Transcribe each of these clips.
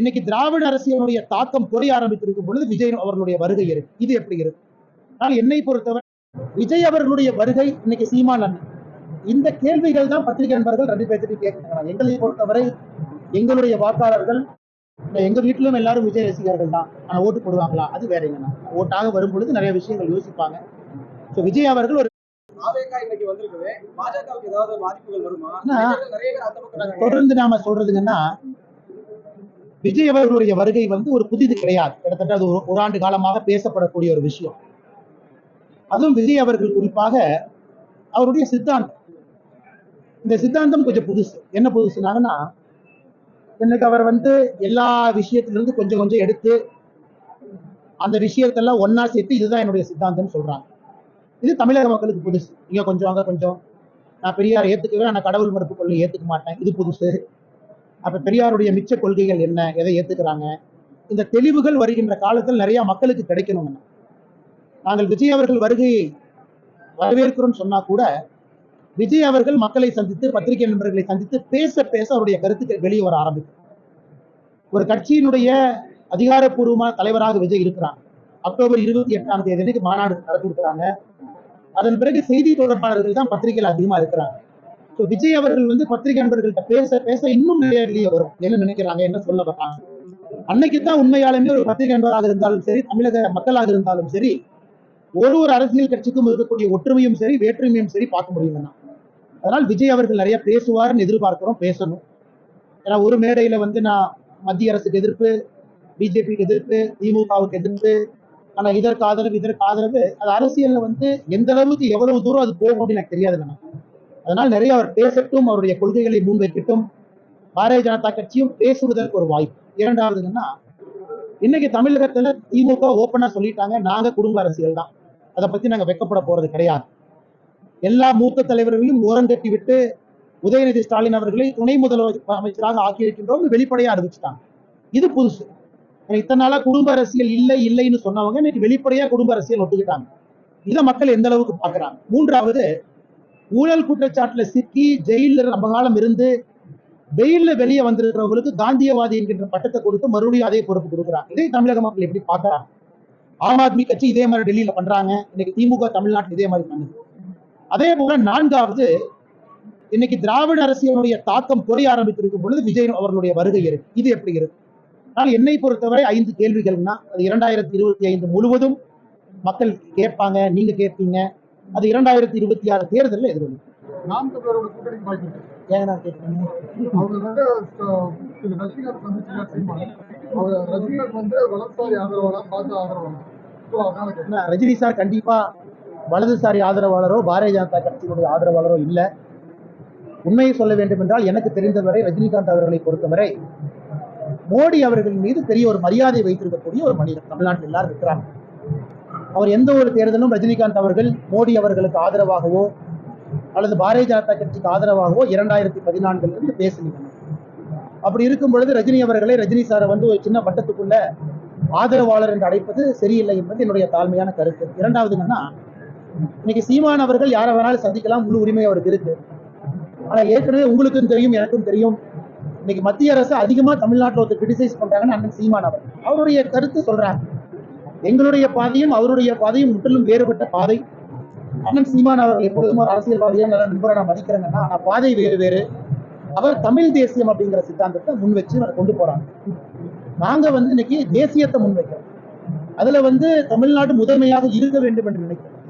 இன்னைக்கு திராவிட அரசியலுடைய தாக்கம் குறைய ஆரம்பித்திருக்கும் பொழுது விஜய் அவர்களுடைய வருகை இருக்கு. இது எப்படி இருக்கு? ஆனால் என்னை பொறுத்தவரை விஜய் அவர்களுடைய வருகை இன்னைக்கு சீமான் அண்ணன். இந்த கேள்விகள் தான் பத்திரிகை நண்பர்கள் ரெண்டு பேர்த்திட்டு கேட்கிறாங்க. எங்களை பொறுத்தவரை எங்களுடைய வாக்காளர்கள் எங்க வீட்டிலும் எல்லாரும் விஜய் ரசிகர்கள் தான். ஆனா ஓட்டு போடுவாங்களா? அது வேற என்னன்னா ஓட்டாக வரும் பொழுது நிறைய விஷயங்கள் யோசிப்பாங்க. ஸோ விஜய் அவர்கள் ஒரு. தொடர்ந்து நாம சொல்றதுங்கன்னா விஜய் அவர்களுடைய வருகை வந்து ஒரு புதிது கிடையாது. கிட்டத்தட்ட அது ஒரு- ஆண்டு காலமாக பேசப்படக்கூடிய ஒரு விஷயம். அதுவும் விஜய் அவர்கள் குறிப்பாக அவருடைய சித்தாந்தம். இந்த சித்தாந்தம் கொஞ்சம் புதுசு. என்ன புதுசுனாங்கன்னா எனக்கு அவர் வந்து எல்லா விஷயத்திலிருந்து கொஞ்சம் கொஞ்சம் எடுத்து அந்த விஷயத்தெல்லாம் ஒன்னா சேர்த்து இதுதான் என்னுடைய சித்தாந்தம்னு சொல்றாங்க. இது தமிழக மக்களுக்கு புதுசு. இங்க கொஞ்சம் அங்க கொஞ்சம். நான் பெரியார் ஏத்துக்கவே நான் கடவுள் மறுப்பு கொள்கை ஏத்துக்க மாட்டேன். இது புதுசு. அப்ப பெரியாருடைய மிச்ச கொள்கைகள் என்ன எதை ஏத்துக்கிறாங்க? இந்த தெளிவுகள் வருகின்ற காலத்தில் நிறைய மக்களுக்கு கிடைக்கணும் நாங்கள் விஜய் அவர்கள் வருகையை வரவேற்கிறோம்னு சொன்னா கூட விஜய் அவர்கள் மக்களை சந்தித்து பத்திரிகை நண்பர்களை சந்தித்து பேச பேச அவருடைய கருத்துக்கள் வெளியே வர ஆரம்பிக்கும் ஒரு கட்சியினுடைய அதிகாரப்பூர்வமான தலைவராக விஜய் இருக்கிறாங்க அக்டோபர் இருபத்தி எட்டாம் தேதி அன்னைக்கு மாநாடு நடத்திருக்கிறாங்க அதன் பிறகு செய்தி தொடர்பாளர்கள் தான் பத்திரிகையில் அதிகமா இருக்கிறாங்க. ஸோ விஜய் அவர்கள் வந்து பத்திரிகை நண்பர்கள்ட்ட பேச பேச இன்னும் நிறைய வெளியே வரும். என்ன நினைக்கிறாங்க என்ன சொல்ல வர்றாங்க? அன்னைக்கு தான் உண்மையாலுமே ஒரு பத்திரிகை நண்பராக இருந்தாலும் சரி தமிழக மக்களாக இருந்தாலும் சரி ஒரு ஒரு அரசியல் கட்சிக்கும் இருக்கக்கூடிய ஒற்றுமையும் சரி வேற்றுமையும் சரி பார்க்க முடியுங்கண்ணா அதனால் விஜய் அவர்கள் நிறைய பேசுவார்னு எதிர்பார்க்கிறோம் பேசணும். ஏன்னா ஒரு மேடையில வந்து நான் மத்திய அரசுக்கு எதிர்ப்பு பிஜேபிக்கு எதிர்ப்பு திமுகவுக்கு எதிர்ப்பு ஆனா இதற்கு ஆதரவு இதற்கு ஆதரவு அது அரசியல்ல வந்து எந்த அளவுக்கு எவ்வளவு தூரம் அது போகும் அப்படின்னு எனக்கு தெரியாது நான் அதனால் நிறைய அவர் பேசட்டும் அவருடைய கொள்கைகளை முன்வைக்கட்டும். பாரதிய ஜனதா கட்சியும் பேசுவதற்கு ஒரு வாய்ப்பு. இரண்டாவது இன்னைக்கு தமிழகத்துல திமுக ஓப்பனா சொல்லிட்டாங்க நாங்க குடும்ப அரசியல் தான். அதை பத்தி நாங்க வெக்கப்பட போறது கிடையாது. எல்லா மூத்த தலைவர்களையும் ஓரங்கட்டி விட்டு உதயநிதி ஸ்டாலின் அவர்களை துணை முதல்வர் அமைச்சராக ஆக்கியிருக்கின்றோம் வெளிப்படையா அறிவிச்சிட்டாங்க. இது புதுசு. இத்தனை நாளா குடும்ப அரசியல் இல்லை இல்லைன்னு சொன்னவங்க இன்னைக்கு வெளிப்படையா குடும்ப அரசியல் ஒத்துக்கிட்டாங்க. இதை மக்கள் எந்த அளவுக்கு பாக்குறாங்க மூன்றாவது ஊழல் குற்றச்சாட்டுல சிக்கி ஜெயில ரொம்ப காலம் இருந்து வெயிலில் வெளியே வந்திருக்கிறவங்களுக்கு காந்தியவாதி என்கின்ற பட்டத்தை கொடுத்து மறுபடியும் அதே பொறுப்பு கொடுக்குறாங்க. இதை தமிழக மக்கள் எப்படி பார்க்கறாங்க? ஆம் ஆத்மி கட்சி இதே மாதிரி டெல்லியில பண்றாங்க. இன்னைக்கு திமுக தமிழ்நாட்டில் இதே மாதிரி பண்ணுது. அதே போல நான்காவது இன்னைக்கு திராவிட அரசியலுடைய தாக்கம் குறைய ஆரம்பித்திருக்கும் பொழுது விஜய் அவர்களுடைய வருகை இருக்கு. இது எப்படி இருக்கு? ஆனால் என்னை பொறுத்தவரை ஐந்து கேள்விகள்னா அது இரண்டாயிரத்தி இருபத்தி ஐந்து முழுவதும் மக்கள் கேட்பாங்க நீங்க கேட்பீங்க. அது இரண்டாயிரத்தி இருபத்தி ஆறு தேர்தலில் எதிர்கொள்ளும் நாம் தமிழரோட கூட்டணிக்கு வாய்ப்பு இருக்கு. ஏன் நான் கேட்பீங்க அவங்க வந்து அஹ், திரு ரஜினிகாந்த் சந்திச்சு செய்வாங்க அவர் ரஜினிகாந்த் வந்து வலதுசாரி ஆதரவாளா பார்த்து ஆதரவாளா ஸோ அதனால கேட்கிறேன். என்ன, ரஜினி சார் கண்டிப்பா வலதுசாரி ஆதரவாளரோ பாரதிய ஜனதா கட்சியினுடைய ஆதரவாளரோ இல்ல. உண்மையை சொல்ல வேண்டும் என்றால் எனக்கு தெரிந்தவரை ரஜினிகாந்த் அவர்களை பொறுத்தவரை மோடி அவர்கள் மீது பெரிய ஒரு மரியாதை வைத்திருக்கக்கூடிய ஒரு மனிதர். தமிழ்நாட்டில் எல்லாரும் இருக்கிறாங்க. அவர் எந்த ஒரு தேர்தலும் ரஜினிகாந்த் அவர்கள் மோடி அவர்களுக்கு ஆதரவாகவோ அல்லது பாரதிய ஜனதா கட்சிக்கு ஆதரவாகவோ இரண்டாயிரத்தி பதினான்கிலிருந்து இருந்து அப்படி இருக்கும் பொழுது ரஜினி அவர்களை ரஜினி சாரை வந்து ஒரு சின்ன வட்டத்துக்குள்ள ஆதரவாளர் என்று அழைப்பது சரியில்லை என்பது என்னுடைய தாழ்மையான கருத்து. இரண்டாவது என்னன்னா இன்னைக்கு சீமான் அவர்கள் யாரை வேணாலும் சந்திக்கலாம் முழு உரிமை அவருக்கு இருக்கு. ஆனா ஏற்கனவே உங்களுக்கும் தெரியும் எனக்கும் தெரியும். இன்னைக்கு மத்திய அரசு அதிகமா தமிழ்நாட்டில் ஒருத்தர் கிரிட்டிசைஸ் பண்றாங்கன்னு அண்ணன் சீமான் அவர். அவருடைய கருத்து சொல்றாங்க. எங்களுடைய பாதையும் அவருடைய பாதையும் முற்றிலும் வேறுபட்ட பாதை. அண்ணன் சீமான் அவர்கள் எப்பொழுதும் ஒரு அரசியல்வாதியா நல்ல நண்பரை நான் மதிக்கிறேங்கன்னா ஆனா பாதை வேறு வேறு. அவர் தமிழ் தேசியம் அப்படிங்கிற சித்தாந்தத்தை முன் வச்சு அதை கொண்டு போறாங்க. நாங்க வந்து இன்னைக்கு தேசியத்தை முன்வைக்கிறோம் அதுல வந்து தமிழ்நாடு முதன்மையாக இருக்க வேண்டும் என்று நினைக்கிறோம்.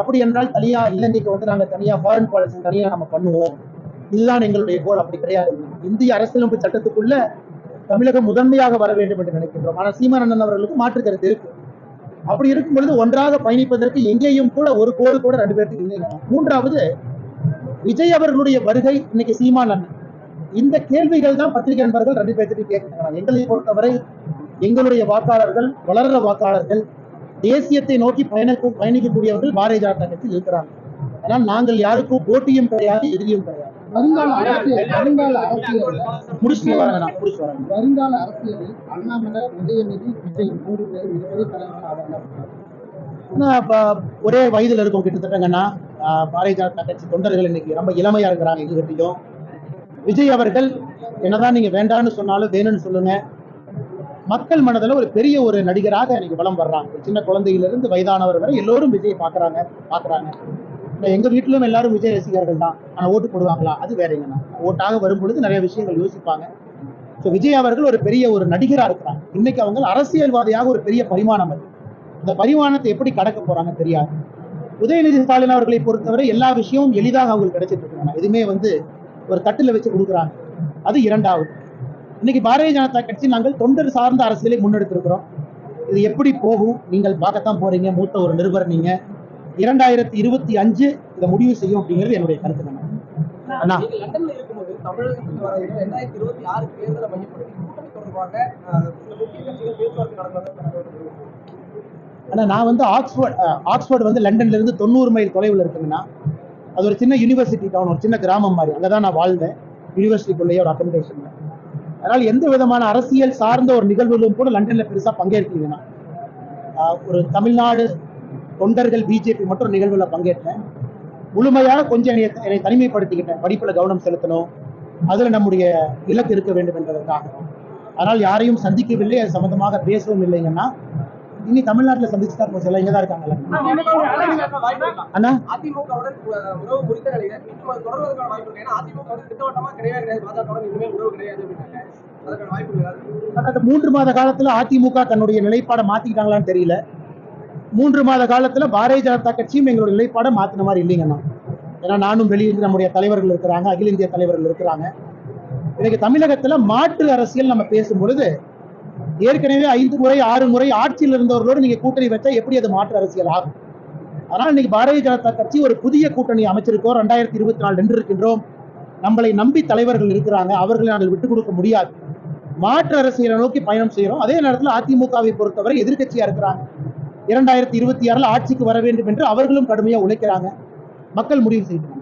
அப்படி என்றால் தனியா இலங்கைக்கு வந்து நாங்க தனியா ஃபாரின் பாலிசி தனியா நம்ம பண்ணுவோம். இதுதான் எங்களுடைய கோல் அப்படி கிடையாது. இந்திய அரசியலமைப்பு சட்டத்துக்குள்ள தமிழகம் முதன்மையாக வர வேண்டும் என்று நினைக்கின்றோம். ஆனால் சீமானந்தன் அவர்களுக்கு மாற்று கருத்து இருக்கு. அப்படி இருக்கும் பொழுது ஒன்றாக பயணிப்பதற்கு எங்கேயும் கூட ஒரு கோடு கூட ரெண்டு பேருக்கு இல்லை. மூன்றாவது விஜய் அவர்களுடைய வருகை இன்னைக்கு சீமான் அண்ணன். இந்த கேள்விகள் தான் பத்திரிகை நண்பர்கள் ரெண்டு பேர்த்திட்டு கேட்கிறாங்க. எங்களை பொறுத்தவரை எங்களுடைய வாக்காளர்கள் வளர்ற வாக்காளர்கள் தேசியத்தை நோக்கி பயணிக்கும் பயணிக்கக்கூடியவர்கள் பாரதிய ஜனதா கட்சியில் இருக்கிறாங்க. ஆனால் நாங்கள் யாருக்கும் போட்டியும் கிடையாது எதிரியும் கிடையாது. வருங்கால அரசியல் வருங்கால அரசியல். முடிச்சுட்டு வரேன். வருங்கால அரசியலில் அண்ணாமலை உதயநிதி விஜய் மூன்று பேர் மிகப்பெரிய தலைவர்கள் ஆவாங்க. இப்ப ஒரே வயதுல இருக்கும் கிட்டத்தட்டங்கன்னா பாரதிய ஜனதா கட்சி தொண்டர்கள் இன்னைக்கு ரொம்ப இளமையா இருக்கிறாங்க எங்ககிட்டயும் விஜய் அவர்கள் என்னதான் நீங்க வேண்டாம்னு சொன்னாலும் வேணும்னு சொல்லுங்க. மக்கள் மனதில் ஒரு பெரிய ஒரு நடிகராக இன்னைக்கு வலம் வர்றாங்க. சின்ன குழந்தையிலிருந்து வயதானவர் வரை எல்லோரும் விஜய் பார்க்கறாங்க பார்க்கறாங்க. எங்க வீட்டிலும் எல்லாரும் விஜய் ரசிகர்கள் தான். ஆனா ஓட்டு போடுவாங்களா? அது வேறங்கண்ணா ஓட்டாக வரும் பொழுது நிறைய விஷயங்கள் யோசிப்பாங்க. ஸோ விஜய் அவர்கள் ஒரு பெரிய ஒரு நடிகராக இருக்கிறாங்க இன்னைக்கு அவங்க அரசியல்வாதியாக ஒரு பெரிய பரிமாணம் அது. இந்த பரிமாணத்தை எப்படி கடக்க போறாங்க தெரியாது. உதயநிதி ஸ்டாலின் அவர்களை பொறுத்தவரை எல்லா விஷயமும் எளிதாக அவங்களுக்கு கிடைச்சிட்டு இருக்காங்க எதுவுமே வந்து ஒரு தட்டில் வச்சு கொடுக்குறாங்க. அது இரண்டாவது. இன்னைக்கு பாரதிய ஜனதா கட்சி நாங்கள் தொண்டர் சார்ந்த அரசியலை முன்னெடுத்திருக்கிறோம். இது எப்படி போகும்? நீங்கள் பார்க்கத்தான் போறீங்க. மூத்த ஒரு நிருபர் நீங்க. இரண்டாயிரத்தி இருபத்தி அஞ்சு இதை முடிவு செய்யும் அப்படிங்கிறது என்னுடைய கருத்து அண்ணா. நீங்க லண்டன்ல இருக்கும்போது தமிழகத்துக்கு வர ரெண்டாயிரத்தி இருபத்தி ஆறு தேர்தலை மையப்படுத்தி கூட்டணி தொடர்பாக அஹ், சில முக்கிய கட்சிகள் பேச்சுவார்த்தை நடந்ததாக ஆனா நான் வந்து ஆக்ஸ்போர்ட் அஹ், ஆக்ஸ்போர்ட் வந்து லண்டன்ல இருந்து தொண்ணூறு மைல் தொலைவில் இருக்குங்கன்னா அது ஒரு சின்ன யூனிவர்சிட்டி டவுன் ஒரு சின்ன கிராமம் மாதிரி. அங்கே தான் நான் வாழ்ந்தேன். யூனிவர்சிட்டிக்குள்ளேயே ஒரு அக்கமடேஷன்ல அதனால் எந்த விதமான அரசியல் சார்ந்த ஒரு நிகழ்வுகளும் கூட லண்டன்ல பெருசா பங்கேற்கலைங்கண்ணா ஆஹ், ஒரு தமிழ்நாடு தொண்டர்கள் பிஜேபி ஒரு நிகழ்வுல பங்கேற்றேன். முழுமையாக கொஞ்சம் என்னை என்னை தனிமைப்படுத்திக்கிட்டேன். படிப்புல கவனம் செலுத்தணும். அதுல நம்முடைய இலக்கு இருக்க வேண்டும் என்பதற்காக. ஆனால் யாரையும் சந்திக்கவில்லை. அது சம்பந்தமாக பேசவும் இல்லைங்கன்னா இனி தமிழ்நாட்டுல சந்திச்சு தான் எல்லாம் இங்க தான் இருக்காங்கல்ல? அண்ணா? அதிமுகவுடன் உறவு தொடர்வதற்கான வாய்ப்பு இருக்கு ஏன்னா அதிமுக வந்து திட்டவட்டமா கிடையாது. பாஜகவுடன் உறவு கிடையாது மூன்று மாத காலத்துல அதிமுக தன்னுடைய நிலைப்பாடை மாத்திக்கிட்டாங்களான்னு தெரியல. மூன்று மாத காலத்துல பாரதிய ஜனதா கட்சியும் எங்களுடைய நிலைப்பாடை மாத்தின மாதிரி இல்லைங்கண்ணா ஏன்னா நானும் வெளியில் நம்முடைய தலைவர்கள் இருக்கிறாங்க அகில இந்திய தலைவர்கள் இருக்கிறாங்க. இன்னைக்கு தமிழகத்துல மாற்று அரசியல் நம்ம பேசும் பொழுது ஏற்கனவே ஐந்து முறை ஆறு முறை ஆட்சியில் இருந்தவர்களோடு நீங்க கூட்டணி வச்சா எப்படி அது மாற்று அரசியல் ஆகும்? அதனால இன்னைக்கு பாரதிய ஜனதா கட்சி ஒரு புதிய கூட்டணி அமைச்சிருக்கோம் ரெண்டாயிரத்தி இருபத்தி நாலு நின்றிருக்கின்றோம் நம்மளை நம்பி தலைவர்கள் இருக்கிறாங்க அவர்களை நாங்கள் விட்டுக் கொடுக்க முடியாது. மாற்று அரசியலை நோக்கி பயணம் செய்கிறோம் அதே நேரத்தில் அதிமுகவை பொறுத்தவரை எதிர்கட்சியா இருக்கிறாங்க. இரண்டாயிரத்தி இருபத்தி ஆறுல ஆட்சிக்கு வர வேண்டும் என்று அவர்களும் கடுமையா உழைக்கிறாங்க. மக்கள் முடிவு செய்கிறாங்க.